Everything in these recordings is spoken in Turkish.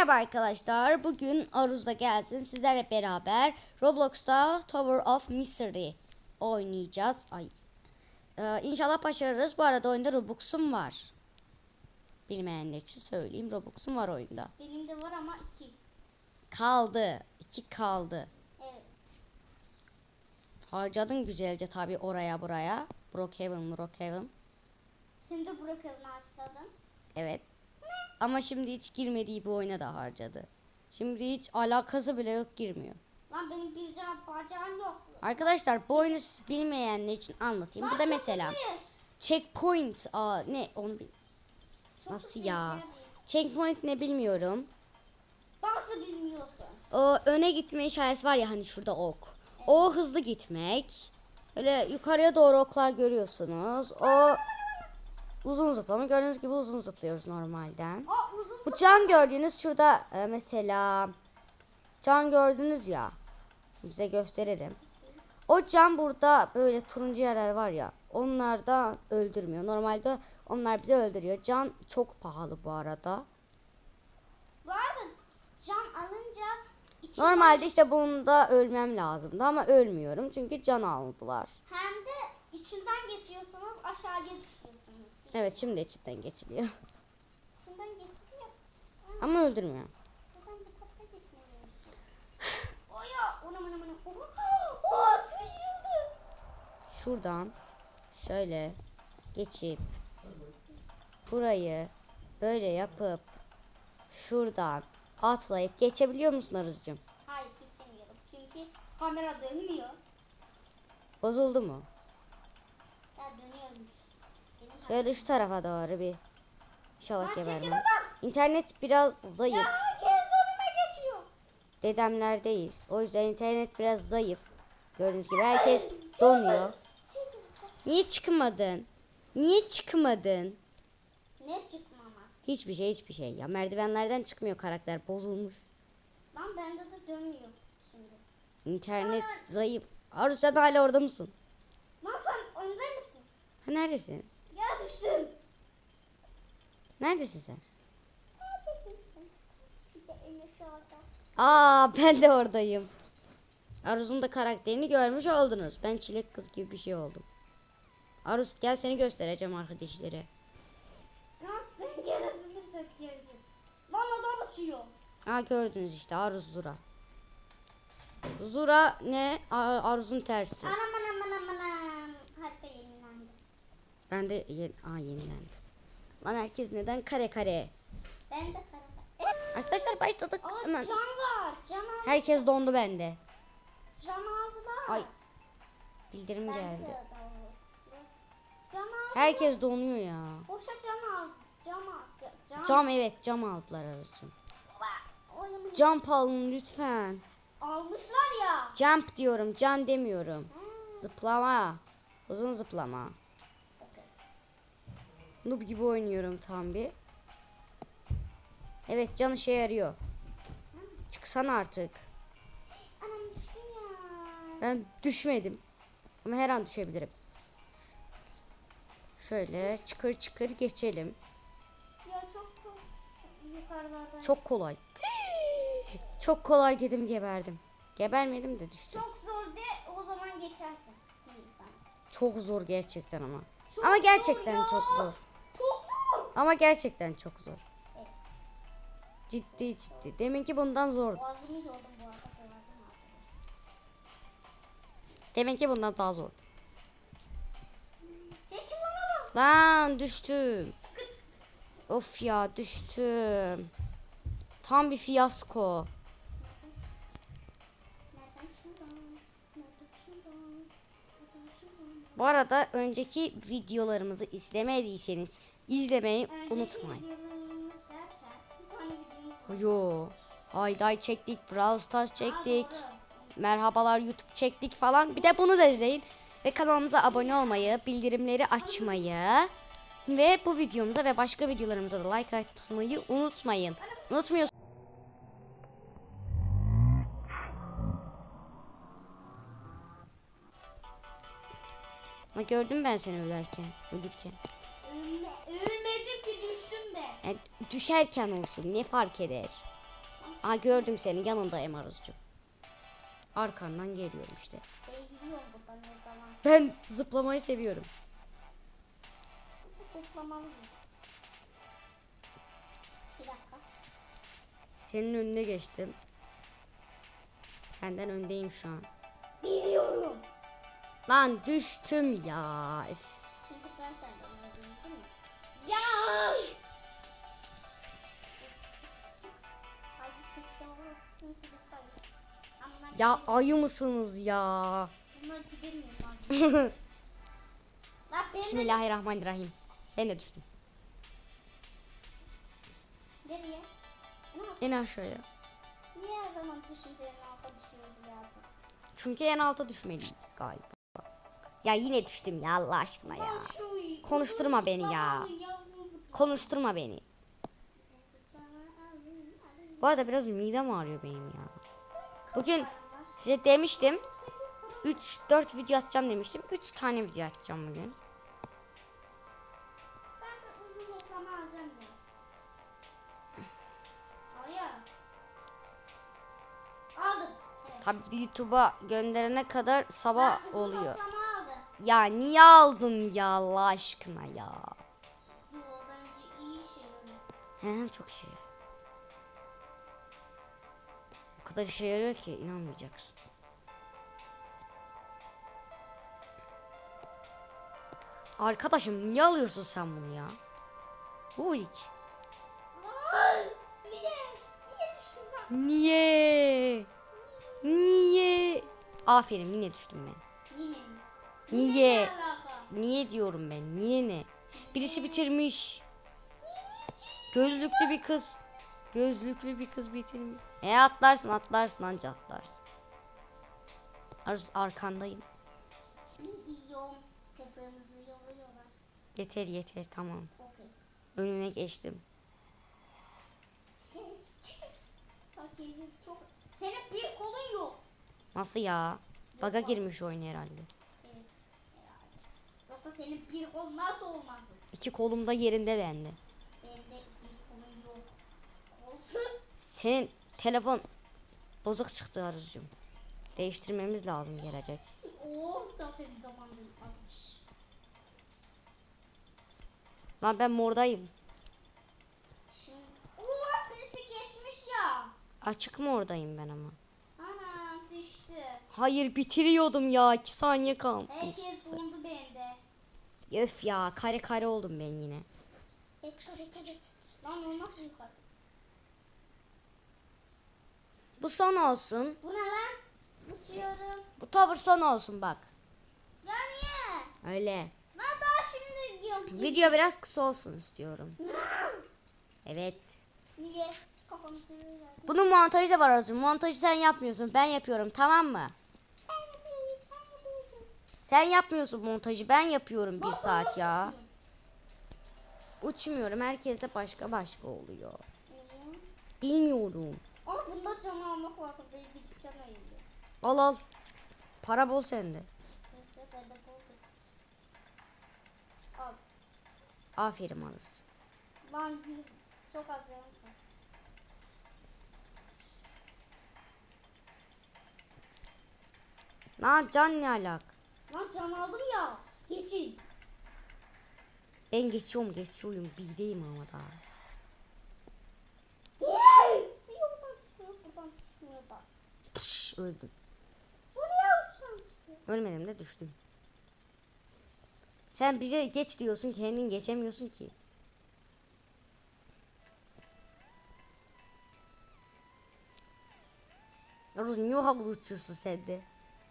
Merhaba arkadaşlar. Bugün Aruz'da gelsin. Sizlerle beraber Roblox'ta Tower of Misery oynayacağız. Ay. Ee, inşallah başarırız. Bu arada oyunda Robux'um var. Bilmeyenler için söyleyeyim. Robux'um var oyunda. Benim de var ama iki. Kaldı. İki kaldı. Evet. Harcadın güzelce tabii oraya buraya. Brookhaven, Brookhaven. Şimdi Brookhaven'ı açladın. Evet. Ama şimdi hiç girmediği bu oyuna da harcadı. Şimdi hiç alakası bile yok girmiyor. Lan benim bir can bacağım yok. Arkadaşlar bu oyunu siz bilmeyenler için anlatayım. Lan Bu da çok mesela hızlıyız. checkpoint. Aa, ne onu bil- Çok Nasıl hızlıyız, ya? Checkpoint ne bilmiyorum. Nasıl bilmiyorsun? O öne gitme işareti var ya hani şurada ok. O hızlı gitmek. Öyle yukarıya doğru oklar görüyorsunuz. O uzun zıplama. Gördüğünüz gibi uzun zıplıyoruz normalden. Aa uzun Bu can gördüğünüz şurada e, mesela can gördünüz ya. Şimdi size gösterelim. O can burada böyle turuncu yerler var ya. Onlar da öldürmüyor. Normalde onlar bizi öldürüyor. Can çok pahalı bu arada. Bu arada can alınca Normalde işte bunda ölmem lazımdı ama ölmüyorum çünkü can aldılar. hem de içinden geçiyorsunuz aşağıya düşüyorsunuz. Evet şimdi içinden geçiliyor. İçinden geçiliyor. Ama öldürmüyor. Buradan bu tarafa geçmeliymişiz. Oya! Ona mana mana. Oha! Oha sıyrıldı. Şuradan şöyle geçip burayı böyle yapıp şuradan atlayıp geçebiliyor musun Arızcığım? Hayır geçemiyorum. Çünkü kamera dönmüyor. Bozuldu mu? Ya dönüyormuş. Şöyle şu tarafa doğru bir İnşallah gebermem. İnternet biraz zayıf. Ya herkes geçiyor. Dedemlerdeyiz. O yüzden internet biraz zayıf. Gördüğünüz gibi herkes donuyor. Niye çıkmadın? Niye çıkmadın? Ne çıkmamaz? Hiçbir şey hiçbir şey. Ya merdivenlerden çıkmıyor karakter bozulmuş. Lan bende de dönmüyor şimdi. İnternet zayıf. Arzu sen hala orada mısın? Lan sen önde misin? Ha, neredesin? Düştüm. Neredesin sen? Neredesin sen? İşte en aşağıda. Aa ben de oradayım. Aruz'un da karakterini görmüş oldunuz. Ben çilek kız gibi bir şey oldum. Aruz gel seni göstereceğim arkadaşları. Ben gelebilirsek geleceğim. Lan adam uçuyor. Aa gördünüz işte Aruz Zura. Zura ne? Aruz'un tersi. Anam anam. Hatta yenilendi. Ben de ye- Aa yenilendim. Lan herkes neden kare kare? Ben de karar. Arkadaşlar başladık Aa hemen. can var. Can al. Herkes dondu bende. Can aldılar. Ay. Bildirim Bende geldi. de. Can al. Herkes donuyor ya. Boşa can al. Cam al. Cam. Cam evet cam aldılar. Oynamayın. Jump alın lütfen. Almışlar ya. Jump diyorum can demiyorum. Ha. Zıplama. Uzun zıplama. Noob gibi oynuyorum tam bir. Evet can işe yarıyor. Çıksana artık. Ben düşmedim. Ama her an düşebilirim. Şöyle çıkır çıkır geçelim. Ya çok çok. Çok kolay. Çok kolay dedim geberdim. Gebermedim de düştüm. Çok zor de o zaman geçersin. Çok zor gerçekten ama. Çok Ama zor gerçekten ya. çok zor. Ama gerçekten çok zor. Evet. Ciddi ciddi. Deminki bundan zordu. Boğazımı yordum bu arada. Boğazım. Deminki bundan daha zor. Çekil lan düştüm. Of ya düştüm. Tam bir fiyasko. Bu arada önceki videolarımızı izlemediyseniz izlemeyi unutmayın. Yo. Hayday çektik, Brawl Stars çektik. Merhabalar YouTube çektik falan. Bir de bunu da izleyin. Ve kanalımıza abone olmayı, bildirimleri açmayı ve bu videomuza ve başka videolarımıza da like atmayı unutmayın. Unutmuyorsunuz. Ama gördüm ben seni ölerken, ölürken. Düşerken olsun ne fark eder? Aa gördüm seni yanındayım Aruzcuğum. Arkandan geliyorum işte. Ben zıplamayı seviyorum. Toplamalıyım. Bir dakika. Senin önüne geçtim. Senden öndeyim şu an. Biliyorum. Lan düştüm ya. Üf. Ya ayı mısınız ya? Lazım. Bismillahirrahmanirrahim. Ben de düştüm. nereye? En aşağıya. Niye her zaman düşüncenin alta düşüyoruz ya? Çünkü en alta düşmeliyiz galiba. Ya yine düştüm ya Allah aşkına ya. Konuşturma beni ya. Konuşturma beni. Bu arada biraz midem ağrıyor benim ya. Bugün size demiştim 3-4 video atacağım demiştim. 3 tane video atacağım bugün. Tabii YouTube'a gönderene kadar sabah oluyor. Ya niye aldın ya Allah aşkına ya. Yo bence iyi şey. He çok şey. Kadar işe yarıyor ki inanmayacaksın. Arkadaşım niye alıyorsun sen bunu ya? Ay, niye? Niye düştün lan? Niye? Niye? Aferin yine düştüm ben. Yine mi? Niye? Ne alaka? Niye diyorum ben? Niye ne? Birisi bitirmiş. Gözlüklü bir kız. Gözlüklü bir kız bitirmiş. E atlarsın atlarsın anca atlarsın. Arz arkandayım. Yeter yeter tamam. Okey. Önüne geçtim. Senin bir kolun yok. Nasıl ya? Baga girmiş oyun herhalde. Evet. Yoksa senin bir kol nasıl olmasın? İki kolum da yerinde bende. Bende bir kolun yok. Kolsuz. Senin telefon bozuk çıktı Arzucuğum. Değiştirmemiz lazım gelecek. Oh zaten zamanında azmış. Lan ben mordayım. Şimdi. Oo birisi geçmiş ya. Açık mı oradayım ben ama? Ana düştü. Hayır bitiriyordum ya. 2 saniye kalmış. Herkes bulundu bende. Öf ya kare kare oldum ben yine. Hadi. Lan o nasıl yukarı? Bu son olsun. Bu ne lan? Uçuyorum. Bu tavır son olsun bak. Ya niye? Öyle. Ben daha şimdi diyorum. Video biraz kısa olsun istiyorum. Evet. Niye? Kafamı. Bunun montajı da var Arzu. Montajı sen yapmıyorsun. Ben yapıyorum tamam mı? Ben yapıyorum. Ben yapıyorum. Sen yapmıyorsun montajı. Ben yapıyorum bir Bak, saat nasıl ya. uçuyorum? Uçmuyorum. Herkes de başka başka oluyor. Niye? Bilmiyorum. Ama bunda can almak lazım. Belki gidip can ayırıyor. Al al. Para bol sende. Neyse ben de buldum. Al. Aferin. Lan biz çok az yanım var. Lan can ne alak? Lan can aldım ya. Geçin. Ben geçiyorum geçiyorum. Bideyim ama daha. Gel. Bir yoldan çıkıyor buradan çıkmıyor da. Pış, öldüm. Ölmedim de düştüm. Sen bize geç diyorsun kendin geçemiyorsun ki. Aruz niye havada uçuyorsun sen de?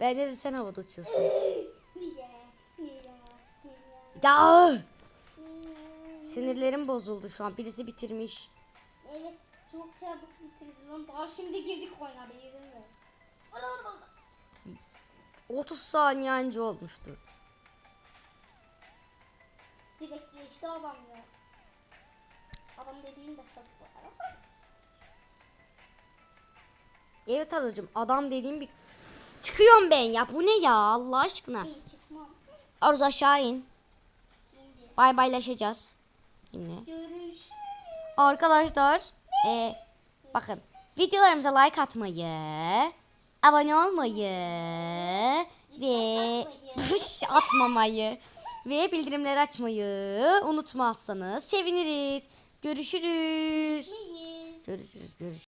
Ben de sen havada uçuyorsun. Niye? Niye? Niye? Ya! Sinirlerim bozuldu şu an. Birisi bitirmiş. Evet çok çabuk bitirdim lan. Daha şimdi girdik oyuna bir izin ver. Ala ala ala. 30 saniye önce olmuştur. Direkt geçti adam ya. Adam dediğin de. Evet Aruz'cum adam dediğim bir... Çıkıyorum ben ya. Bu ne ya Allah aşkına. Aruz aşağı in. İndi. Bay baylaşacağız. Şimdi. Görüş. Arkadaşlar. E, bakın. videolarımıza like atmayı, abone olmayı ve atmamayı ve bildirimleri açmayı unutmazsanız seviniriz. Görüşürüz. Görüşürüz. Görüşürüz.